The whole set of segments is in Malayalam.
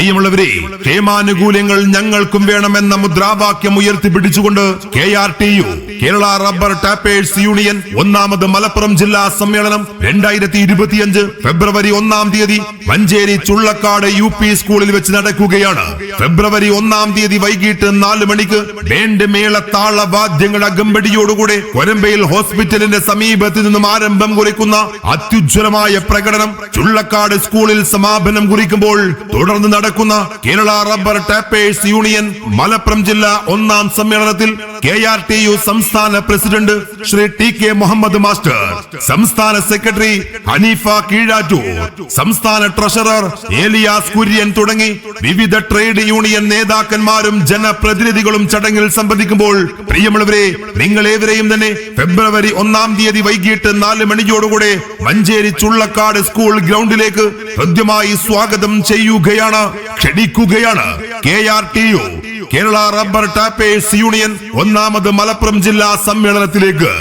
പ്രിയമുള്ളവരെ ക്ഷേമാനുകൂല്യങ്ങൾ ഞങ്ങൾക്കും വേണമെന്ന മുദ്രാവാക്യം ഉയർത്തിപ്പിടിച്ചുകൊണ്ട് K R T U Kerala rubber tappers union ഒന്നാമത് മലപ്പുറം ജില്ലാ സമ്മേളനം രണ്ടായിരത്തി ഇരുപത്തിയഞ്ച് ഫെബ്രുവരി ഒന്നാം തീയതി മഞ്ചേരി ചുള്ളക്കാട് യു പി സ്കൂളിൽ വെച്ച് നടക്കുകയാണ്. ഫെബ്രുവരി ഒന്നാം തീയതി വൈകിട്ട് നാല് മണിക്ക് വേണ്ട മേള താള വാദ്യങ്ങൾ അകമ്പടിയോടുകൂടെ കൊരമ്പയിൽ ഹോസ്പിറ്റലിന്റെ സമീപത്ത് നിന്നും ആരംഭം കുറിക്കുന്ന അത്യുജ്വലമായ പ്രകടനം ചുള്ളക്കാട് സ്കൂളിൽ സമാപനം കുറിക്കുമ്പോൾ തുടർന്ന് നടക്കുന്ന Kerala rubber tappers union Malappuram ജില്ലാ ഒന്നാം സമ്മേളനത്തിൽ കെ ആർ ടി യു സംസ്ഥാന president Shri T K Muhammad master സംസ്ഥാന സെക്രട്ടറി ഹനീഫ കീഴാറ്റൂർ സംസ്ഥാന ട്രഷറർ ഏലിയാസ് കുര്യൻ തുടങ്ങി വിവിധ ട്രേഡ് യൂണിയൻ നേതാക്കന്മാരും ജനപ്രതിനിധികളും ചടങ്ങിൽ സംബന്ധിക്കുമ്പോൾ പ്രിയമുള്ളവരെ നിങ്ങൾ ഏവരെയും തന്നെ ഫെബ്രുവരി ഒന്നാം തീയതി വൈകിട്ട് നാല് മണിയോടുകൂടെ മഞ്ചേരി ചുള്ളക്കാട് സ്കൂൾ ഗ്രൗണ്ടിലേക്ക് ഹൃദ്യമായി സ്വാഗതം ചെയ്യുകയാണ് ക്ഷണിക്കുകയാണ് K R T U. Kerala rubber tappers union ഒന്നാമത് മലപ്പുറം ജില്ലാ സമ്മേളനത്തിലേക്ക്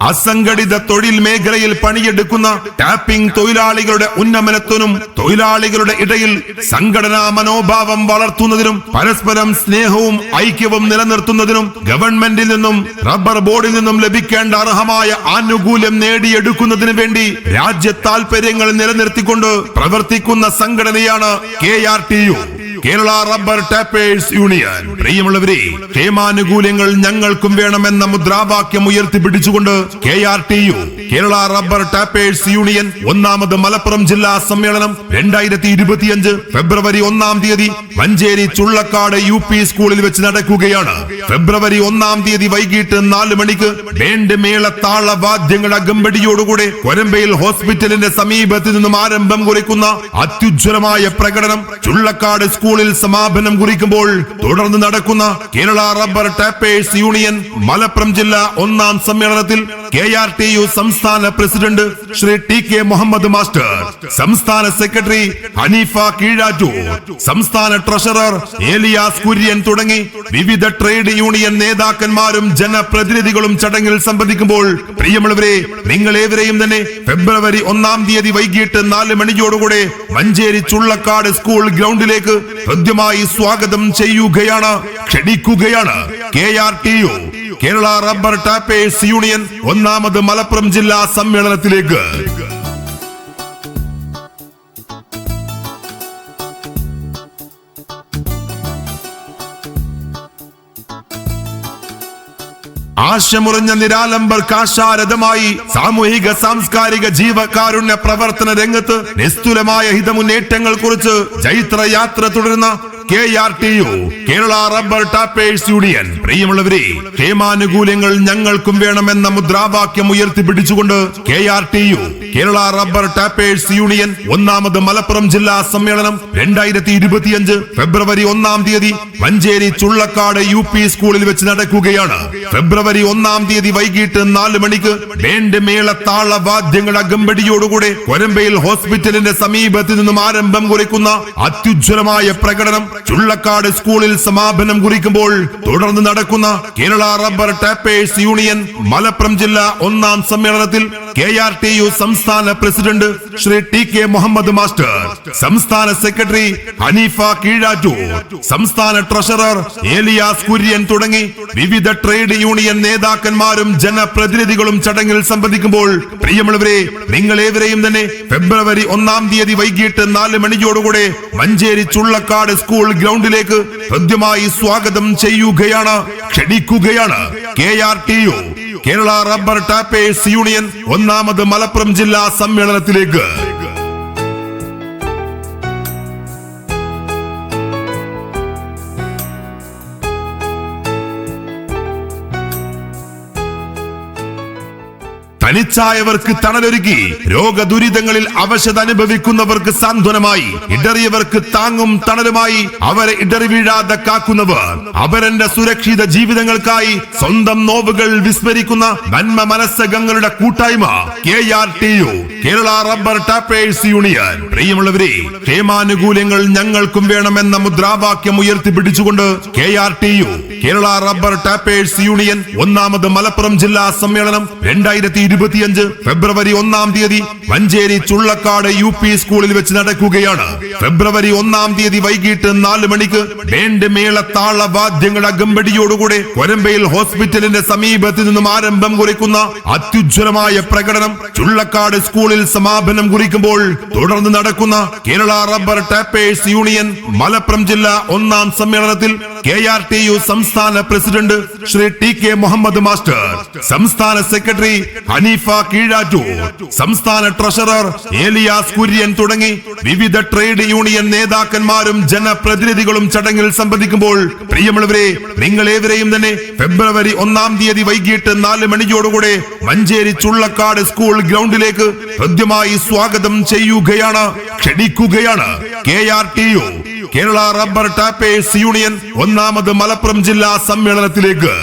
അസംഘടിത തൊഴിൽ മേഖലയിൽ പണിയെടുക്കുന്ന ടാപ്പിംഗ് തൊഴിലാളികളുടെ ഉന്നമനത്തിനും തൊഴിലാളികളുടെ ഇടയിൽ സംഘടനാ മനോഭാവം വളർത്തുന്നതിനും പരസ്പരം സ്നേഹവും ഐക്യവും നിലനിർത്തുന്നതിനും ഗവൺമെന്റിൽ നിന്നും റബ്ബർ ബോർഡിൽ നിന്നും ലഭിക്കേണ്ട അർഹമായ ആനുകൂല്യം നേടിയെടുക്കുന്നതിനു വേണ്ടി രാജ്യ താൽപര്യങ്ങൾ നിലനിർത്തിക്കൊണ്ട് പ്രവർത്തിക്കുന്ന സംഘടനയാണ് K R T U. Kerala rubber tappers union. പ്രിയമുള്ളവരെ ക്ഷേമാനുകൂല്യങ്ങൾ ഞങ്ങൾക്കും വേണമെന്ന മുദ്രാവാക്യം ഉയർത്തിപ്പിടിച്ചുകൊണ്ട് K R T U Kerala rubber tappers union ഒന്നാമത് മലപ്പുറം ജില്ലാ സമ്മേളനം രണ്ടായിരത്തി ഇരുപത്തിയഞ്ച് ഫെബ്രുവരി ഒന്നാം തീയതി മഞ്ചേരി ചുള്ളക്കാട് യു പി സ്കൂളിൽ വെച്ച് നടക്കുകയാണ്. ഫെബ്രുവരി ഒന്നാം തീയതി വൈകിട്ട് നാല് മണിക്ക് വേണ്ട മേള താള വാദ്യങ്ങൾ അകമ്പടിയോടുകൂടെ കൊരമ്പയിൽ ഹോസ്പിറ്റലിന്റെ സമീപത്ത് നിന്നും ആരംഭം കുറിക്കുന്ന അത്യുജ്വലമായ പ്രകടനം ചുള്ളക്കാട് സ്കൂളിൽ സമാപനം കുറിക്കുമ്പോൾ തുടർന്ന് നടക്കുന്ന Kerala rubber tappers union Malappuram ജില്ല ഒന്നാം സമ്മേളനത്തിൽ കെ ആർ ടി യു സംസ്ഥാന president Shri T K Muhammad master സംസ്ഥാന സെക്രട്ടറി ഹനീഫ കീഴാറ്റൂർ സംസ്ഥാന ട്രഷറർ ഏലിയാസ് കുര്യൻ തുടങ്ങി വിവിധ ട്രേഡ് യൂണിയൻ നേതാക്കന്മാരും ജനപ്രതിനിധികളും ചടങ്ങിൽ സംബന്ധിക്കുമ്പോൾ പ്രിയമുള്ളവരെ നിങ്ങൾ ഏവരെയും തന്നെ ഫെബ്രുവരി ഒന്നാം തീയതി വൈകിട്ട് നാല് മണിയോടുകൂടെ മഞ്ചേരി ചുള്ളക്കാട് സ്കൂൾ ഗ്രൗണ്ടിലേക്ക് ഹൃദ്യമായി സ്വാഗതം ചെയ്യുകയാണ് ക്ഷണിക്കുകയാണ് K R T U. Kerala rubber tappers union ഒന്നാമത് മലപ്പുറം ജില്ലാ സമ്മേളനത്തിലേക്ക്. ആശമുറഞ്ഞ നിരാലംബർ കാശാരഥമായി സാമൂഹിക സാംസ്കാരിക ജീവകാരുണ്യ പ്രവർത്തന രംഗത്ത് നിസ്തുലമായ ഹിതമുന്നേറ്റങ്ങൾ കുറിച്ച് ജൈത്രയാത്ര തുടരുന്ന K R T U Kerala rubber tappers union. പ്രിയമുള്ളവരെ ക്ഷേമാനുകൂല്യങ്ങൾ ഞങ്ങൾക്കും വേണമെന്ന മുദ്രാവാക്യം ഉയർത്തിപ്പിടിച്ചുകൊണ്ട് K R T U Kerala rubber tappers union ഒന്നാമത് മലപ്പുറം ജില്ലാ സമ്മേളനം രണ്ടായിരത്തി ഇരുപത്തിയഞ്ച് ഫെബ്രുവരി ഒന്നാം തീയതി മഞ്ചേരി ചുള്ളക്കാട് യു പി സ്കൂളിൽ വെച്ച് നടക്കുകയാണ്. ഫെബ്രുവരി ഒന്നാം തീയതി വൈകിട്ട് നാല് മണിക്ക് വേണ്ട മേള താള വാദ്യങ്ങളുടെ അകമ്പടിയോടുകൂടെ കൊരമ്പയിൽ ഹോസ്പിറ്റലിന്റെ സമീപത്ത് നിന്നും ആരംഭം കുറിക്കുന്ന അത്യുജ്വലമായ പ്രകടനം ചുള്ളക്കാട് സ്കൂളിൽ സമാപനം കുറിക്കുമ്പോൾ തുടർന്ന് നടക്കുന്ന Kerala rubber tappers union Malappuram ജില്ലാ ഒന്നാം സമ്മേളനത്തിൽ കെ ആർ ടി യു സംസ്ഥാന president Shri T K Muhammad master സംസ്ഥാന സെക്രട്ടറി ഹനീഫ കീഴാറ്റൂർ സംസ്ഥാന ട്രഷറർ ഏലിയാസ് കുര്യൻ തുടങ്ങി വിവിധ ട്രേഡ് യൂണിയൻ നേതാക്കന്മാരും ജനപ്രതിനിധികളും ചടങ്ങിൽ സംബന്ധിക്കുമ്പോൾ പ്രിയമുള്ളവരെ നിങ്ങൾ ഏവരെയും തന്നെ ഫെബ്രുവരി ഒന്നാം തീയതി വൈകിട്ട് നാല് മണിയോടുകൂടെ മഞ്ചേരി ചുള്ളക്കാട് സ്കൂൾ ഗ്രൗണ്ടിലേക്ക് ഹൃദ്യമായി സ്വാഗതം ചെയ്യുകയാണ് ക്ഷണിക്കുകയാണ് K R T U. Kerala rubber tappers union ഒന്നാമത് മലപ്പുറം ജില്ലാ സമ്മേളനത്തിലേക്ക്. തനിച്ചായവർക്ക് തണലൊരുക്കി രോഗദുരിതങ്ങളിൽ അവശത അനുഭവിക്കുന്നവർക്ക് സാന്ത്വനമായി. ഇടറിയവർക്ക് താങ്ങും തണലുമായി അവരെ ഇടറി വീഴാതെ കാക്കുന്നവർ. അവരന്റെ സുരക്ഷിത ജീവിതങ്ങൾക്കായി സ്വന്തം നോവുകൾ വിസ്മരിക്കുന്ന നന്മ മനസ്സകങ്ങളുടെ കൂട്ടായ്മ. K R T U Kerala rubber tappers union. പ്രിയമുള്ളവരെ ക്ഷേമാനുകൂല്യങ്ങൾ ഞങ്ങൾക്കും വേണമെന്ന മുദ്രാവാക്യം ഉയർത്തിപ്പിടിച്ചുകൊണ്ട് K R T U Kerala rubber tappers union ഒന്നാമത് മലപ്പുറം ജില്ലാ സമ്മേളനം രണ്ടായിരത്തി ഇരുപത്തിയഞ്ച് ഫെബ്രുവരി ഒന്നാം തീയതി മഞ്ചേരി ചുള്ളക്കാട് യു പി സ്കൂളിൽ വെച്ച് നടക്കുകയാണ്. ഫെബ്രുവരി ഒന്നാം തീയതി വൈകിട്ട് നാല് മണിക്ക് വേണ്ട മേള താള വാദ്യങ്ങളുടെ അകമ്പടിയോടുകൂടെ കൊരമ്പയിൽ ഹോസ്പിറ്റലിന്റെ സമീപത്ത് നിന്നും ആരംഭം കുറിക്കുന്ന അത്യുജ്വലമായ പ്രകടനം ചുള്ളക്കാട് സ്കൂളിൽ സമാപനം കുറിക്കുമ്പോൾ തുടർന്ന് നടക്കുന്ന Kerala rubber tappers union Malappuram ജില്ലാ ഒന്നാം സമ്മേളനത്തിൽ കെ ആർ ടി യു സംസ്ഥാന president Shri T K Muhammad master സംസ്ഥാന സെക്രട്ടറി ഹനീഫ കീഴാറ്റൂർ സംസ്ഥാന ട്രഷറർ ഏലിയാസ് കുര്യൻ തുടങ്ങി വിവിധ ട്രേഡ് യൂണിയൻ നേതാക്കന്മാരും ജനപ്രതിനിധികളും ചടങ്ങിൽ സംബന്ധിക്കുമ്പോൾ പ്രിയമുള്ളവരെ നിങ്ങൾ ഏവരെയും തന്നെ ഫെബ്രുവരി ഒന്നാം തീയതി വൈകിട്ട് നാല് മണിയോടുകൂടെ മഞ്ചേരി ചുള്ളക്കാട് സ്കൂൾ ഗ്രൗണ്ടിലേക്ക് ഹൃദ്യമായി സ്വാഗതം ചെയ്യുകയാണ് ക്ഷണിക്കുകയാണ് K R T U. Kerala rubber tappers union ഒന്നാമത് മലപ്പുറം ജില്ലാ സമ്മേളനത്തിലേക്ക്.